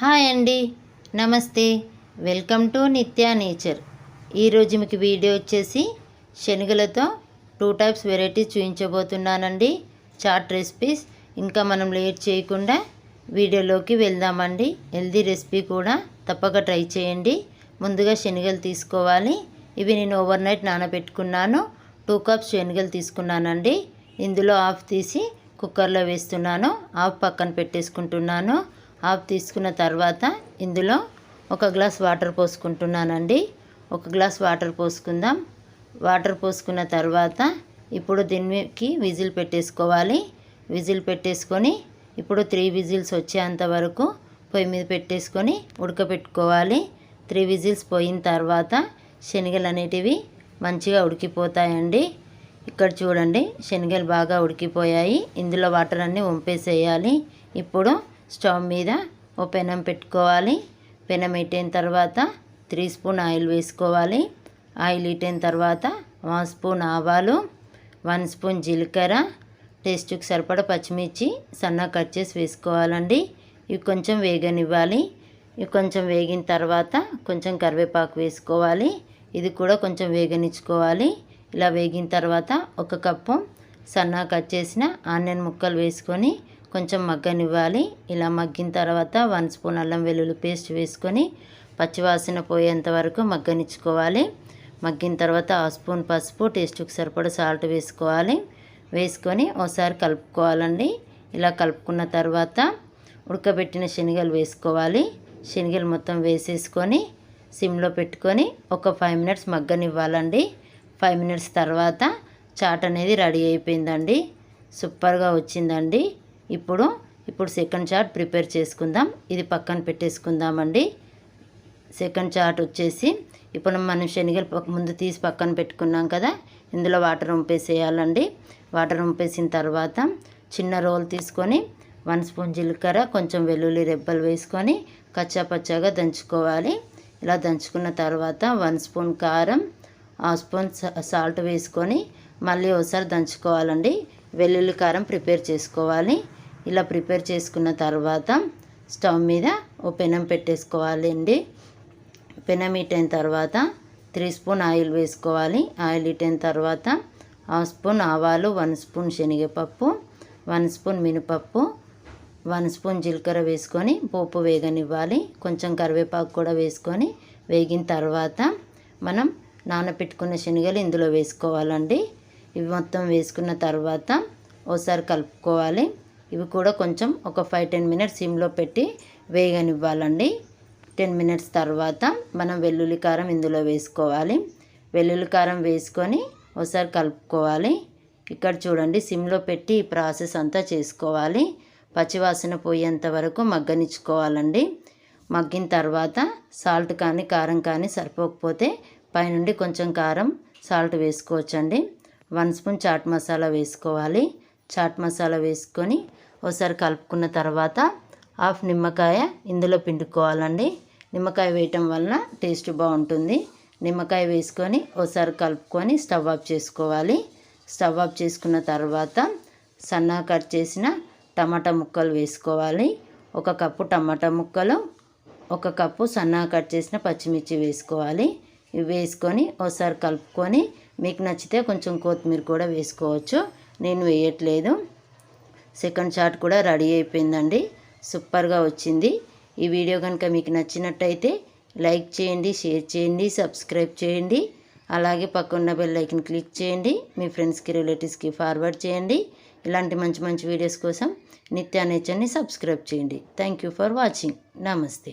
Hi అండి. నమస్తే. Welcome to Nitya nature. ఈరోజు మీకు వీడియో వచ్చేసి శనగలతో టూ టైప్స్ వెరైటీస్ చూపించబోతున్నానండి. Chat recipes. ఇంకా మనం లేట్ చేయకుండా వీడియోలోకి వెళ్దామండి. హెల్దీ రెసిపీ కూడా తప్పక ట్రై చేయండి. ముందుగా శనగలు తీసుకోవాలి. ఇవి నేను ఓవర్ నైట్ నానబెట్టుకున్నాను. టూ కప్స్ శనగలు తీసుకున్నానండి. ఇందులో ఆఫ్ తీసి కుక్కర్లో వేస్తున్నాను. ఆఫ్ పక్కన పెట్టేసుకుంటున్నాను. హాఫ్ తీసుకున్న తర్వాత ఇందులో ఒక గ్లాస్ వాటర్ పోసుకుంటున్నానండి. ఒక గ్లాస్ వాటర్ పోసుకుందాం. వాటర్ పోసుకున్న తర్వాత ఇప్పుడు దీనికి విజిల్ పెట్టేసుకోవాలి. విజిల్ పెట్టేసుకొని ఇప్పుడు త్రీ విజిల్స్ వచ్చేంత వరకు పొయ్యి మీద పెట్టేసుకొని ఉడకపెట్టుకోవాలి. త్రీ విజిల్స్ పోయిన తర్వాత శనగలు అనేటివి మంచిగా ఉడికిపోతాయండి. ఇక్కడ చూడండి శనగలు బాగా ఉడికిపోయాయి. ఇందులో వాటర్ అన్నీ వంపేసేయాలి. ఇప్పుడు స్టవ్ మీద ఓ పెనం పెట్టుకోవాలి. పెనం పెట్టిన తర్వాత త్రీ స్పూన్ ఆయిల్ వేసుకోవాలి. ఆయిల్ ఇట్టిన తర్వాత వన్ స్పూన్ ఆవాలు వన్ స్పూన్ జీలకర్ర. టేస్ట్కి సరిపడ పచ్చిమిర్చి సన్న కట్ చేసి వేసుకోవాలండి. ఇవి కొంచెం వేగనివ్వాలి. ఇవి కొంచెం వేగిన తర్వాత కొంచెం కరివేపాకు వేసుకోవాలి. ఇది కూడా కొంచెం వేగనిచ్చుకోవాలి. ఇలా వేగిన తర్వాత ఒక కప్పు సన్నా కట్ చేసిన ఆనియన్ ముక్కలు వేసుకొని కొంచెం మగ్గనివ్వాలి. ఇలా మగ్గిన తర్వాత వన్ స్పూన్ అల్లం వెల్లుల్లి పేస్ట్ వేసుకొని పచ్చివాసన పోయేంత వరకు మగ్గనిచ్చుకోవాలి. మగ్గిన తర్వాత ఆ స్పూన్ పసుపు టేస్ట్కి సరిపడ సాల్ట్ వేసుకోవాలి. వేసుకొని ఒకసారి కలుపుకోవాలండి. ఇలా కలుపుకున్న తర్వాత ఉడకబెట్టిన శనగలు వేసుకోవాలి. శనగలు మొత్తం వేసేసుకొని సిమ్లో పెట్టుకొని ఒక ఫైవ్ మినిట్స్ మగ్గనివ్వాలండి. ఫైవ్ మినిట్స్ తర్వాత చాట్ అనేది రెడీ అయిపోయిందండి. సూపర్గా వచ్చిందండి. ఇప్పుడు ఇప్పుడు సెకండ్ చాట్ ప్రిపేర్ చేసుకుందాం. ఇది పక్కన పెట్టేసుకుందామండి. సెకండ్ చాట్ వచ్చేసి ఇప్పుడు మనం శనగలు ముందు తీసి పక్కన పెట్టుకున్నాం కదా ఇందులో వాటర్ ఉంపేసేయాలండి వాటర్ ఉంపేసిన తర్వాత చిన్న రోల్ తీసుకొని వన్ స్పూన్ జీలకర్ర కొంచెం వెల్లుల్లి రెబ్బలు వేసుకొని కచ్చా పచ్చాగా దంచుకోవాలి. ఇలా దంచుకున్న తర్వాత వన్ స్పూన్ కారం హాఫ్ స్పూన్ సాల్ట్ వేసుకొని మళ్ళీ ఒకసారి దంచుకోవాలండి. వెల్లుల్లి కారం ప్రిపేర్ చేసుకోవాలి. ఇలా ప్రిపేర్ చేసుకున్న తర్వాత స్టవ్ మీద ఓ పెనం పెట్టేసుకోవాలండి. పెనం ఇటైన తర్వాత త్రీ స్పూన్ ఆయిల్ వేసుకోవాలి. ఆయిల్ ఇటైన తర్వాత హాఫ్ స్పూన్ ఆవాలు వన్ స్పూన్ శనగపప్పు వన్ స్పూన్ మినపప్పు వన్ స్పూన్ జీలకర్ర వేసుకొని పోపు వేగనివ్వాలి. కొంచెం కరివేపాకు కూడా వేసుకొని వేగిన తర్వాత మనం నానబెట్టుకున్న శనగలు ఇందులో వేసుకోవాలండి. ఇవి మొత్తం వేసుకున్న తర్వాత ఒకసారి కలుపుకోవాలి. ఇవి కూడా కొంచెం ఒక ఫైవ్ టెన్ మినిట్స్ సిమ్లో పెట్టి వేగనివ్వాలండి. టెన్ మినిట్స్ తర్వాత మనం వెల్లుల్లి కారం ఇందులో వేసుకోవాలి. వెల్లుల్లి కారం వేసుకొని ఒకసారి కలుపుకోవాలి. ఇక్కడ చూడండి సిమ్లో పెట్టి ఈ ప్రాసెస్ అంతా చేసుకోవాలి. పచ్చివాసన పోయేంత వరకు మగ్గనిచ్చుకోవాలండి. మగ్గిన తర్వాత సాల్ట్ కానీ కారం కానీ సరిపోకపోతే పైనుండి కొంచెం కారం సాల్ట్ వేసుకోవచ్చండి. వన్ స్పూన్ చాట్ మసాలా వేసుకోవాలి. చాట్ మసాలా వేసుకొని ఒకసారి కలుపుకున్న తర్వాత హాఫ్ నిమ్మకాయ ఇందులో పిండుకోవాలండి. నిమ్మకాయ వేయటం వలన టేస్ట్ బాగుంటుంది. నిమ్మకాయ వేసుకొని ఒకసారి కలుపుకొని స్టవ్ ఆఫ్ చేసుకోవాలి. స్టవ్ ఆఫ్ చేసుకున్న తర్వాత సన్నగా కట్ చేసిన టమాటా ముక్కలు వేసుకోవాలి. ఒక కప్పు టమాటా ముక్కలు ఒక కప్పు సన్నగా కట్ చేసిన పచ్చిమిర్చి వేసుకోవాలి. ఇవి వేసుకొని ఒకసారి కలుపుకొని మీకు నచ్చితే కొంచెం కొత్తిమీర కూడా వేసుకోవచ్చు. నేను వేయట్లేదు. సెకండ్ షాట్ కూడా రెడీ అయిపోయిందండి. సూపర్గా వచ్చింది. ఈ వీడియో కనుక మీకు నచ్చినట్టయితే లైక్ చేయండి షేర్ చేయండి సబ్స్క్రైబ్ చేయండి. అలాగే పక్కన్న బెల్ ఐకన్ క్లిక్ చేయండి. మీ ఫ్రెండ్స్కి రిలేటివ్స్కి ఫార్వర్డ్ చేయండి. ఇలాంటి మంచి మంచి వీడియోస్ కోసం నిత్యా నేచర్ని సబ్స్క్రైబ్ చేయండి. Thank you for watching. నమస్తే.